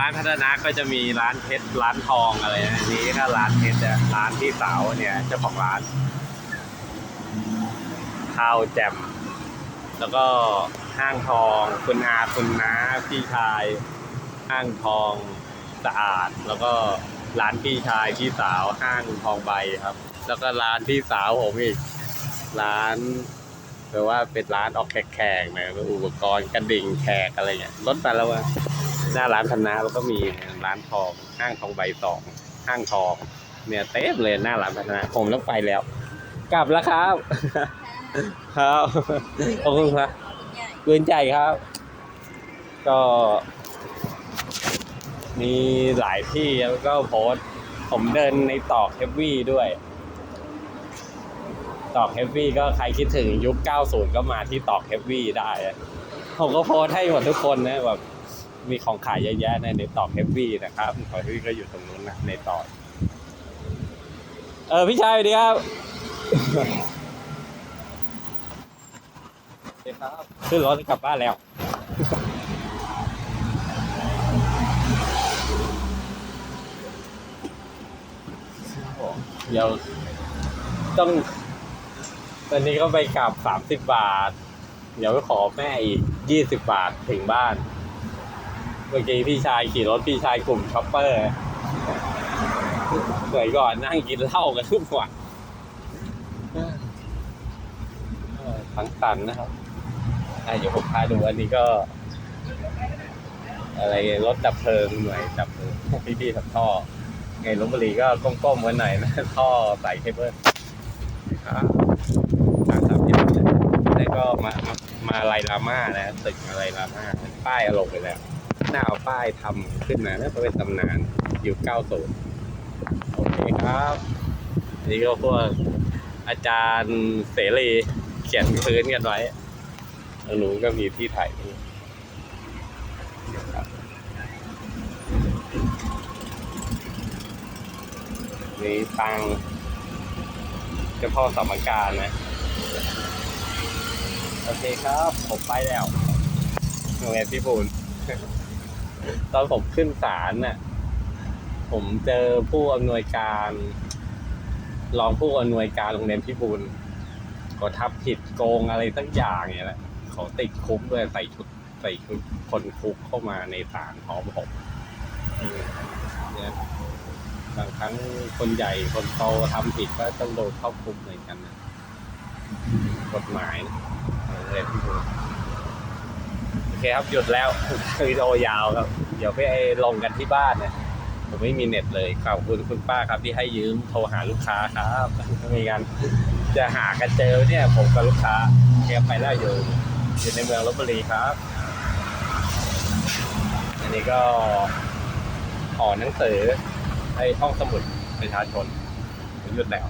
ร้านพัฒนาก็จะมีร้านเพชรร้านทองอะไรนะอันนี้ก็ร้านเพชรอะร้านพี่สาวเนี่ยเจ้าของร้าน ข้าวแจ่มแล้วก็ห้างทองคุณอาคุณน้าพี่ชาย ห้างทองสะอาด แล้วก็ร้านพี่ชายพี่สาวห้างทองใบครับ แล้วก็ร้านพี่สาวผมอีกร้านแปลว่าเป็นร้านออกแขกๆนะอุปกรณ์กระดิ่งแขกอะไรเงี้ยลดไปแล้วว่า หน้าร้านพนาแล้วก็มีร้านทองห้างทองใบสองห้างทองเนี่ยเต็มเลยหน้าร้านพนาผมต้องไปแล้ว กลับแล้วครับ ครับขอบคุณครับปืนใจครับ ก็มีหลายที่แล้วก็โพสผมเดินในตอกเฮฟวี่ด้วย ตอกเฮฟวี่ก็ใครคิดถึงยุค 90 ก็มาที่ตอกเฮฟวี่ได้ ผมก็โพสให้หมดทุกคนนะแบบ มีของขายเยอะแยะในในตอกเฮฟวี่นะครับของเฮฟวี่ก็อยู่ตรงนู้นนะในตอกเออพี่ชายสวัสดีครับสวัสดีครับขึ้นรถกลับบ้านแล้ว เดี๋ยวต้อง ตอนนี้ก็ไปกลับสามสิบบาท เดี๋ยวไปขอแม่อีกยี่สิบบาทถึงบ้าน เมื่อกี้พี่ชายขี่รถพี่ชายกลุ่มช็อปเปอร์เหนื่อยก่อนนั่งกินเหล้ากันทุกวันทั้งตันนะครับอะเดี๋ยวผมพาดูอันนี้ก็ อะไรรถดับเพลิงหน่วยดับเพลิงพี่พี่ๆทับท่อ ไงลบบุรีก็ก้มๆไว้หน่อยนะท่อใส่เคเบิลครับทางสามย่านเนี่ยแล้วก็มามาลายลาม่านะตึกอะไรลาม่าป้ายอาลงไปแล้ว น่าเอาป้ายทำขึ้นมาน่าจะเป็นตำนานอยู่เก้าศูนโอเคครับอันนี่ก็พวกอาจารย์เสรีเขียนพื้นกันไว้แล้วหนูก็มีที่ถ่ายรูปครับนี่ตังเจ้าพ่อสมการนะ โอเคครับ ผมไปแล้วโรงเรียนพี่บูล ตอนผมขึ้นศาลน่ะ ผมเจอผู้อำนวยการ รองผู้อำนวยการโรงเรียนพี่บูลก็ทับผิดโกงอะไรสักอย่างเนี่ยแหละเขาติดคุกด้วยใส่ชุดใส่ชุดคนคุกเข้ามาในศาลพร้อมผมเนี่ยบางครั้งคนใหญ่คนโตทำผิดก็ต้องโดนเข้าคุกเหมือนกันนะกฎหมายนะอะไรที่ดูโอ เคครับหยุดแล้ววิดีโอยาวครับ เดี๋ยวไปลงกันที่บ้านเนี่ยผมไม่มีเน็ตเลยขอบคุณคุณป้าครับที่ให้ยืมโทรหาลูกค้าครับไม่มีกันจะหากันเจอเนี่ย ผมกับลูกค้าแกไปแล้วอยู่อยู่ในเมืองลบบุรีครับ อันนี้ก็หอหนังสือไอ้ห้องสมุดประชาชนหยุดแล้ว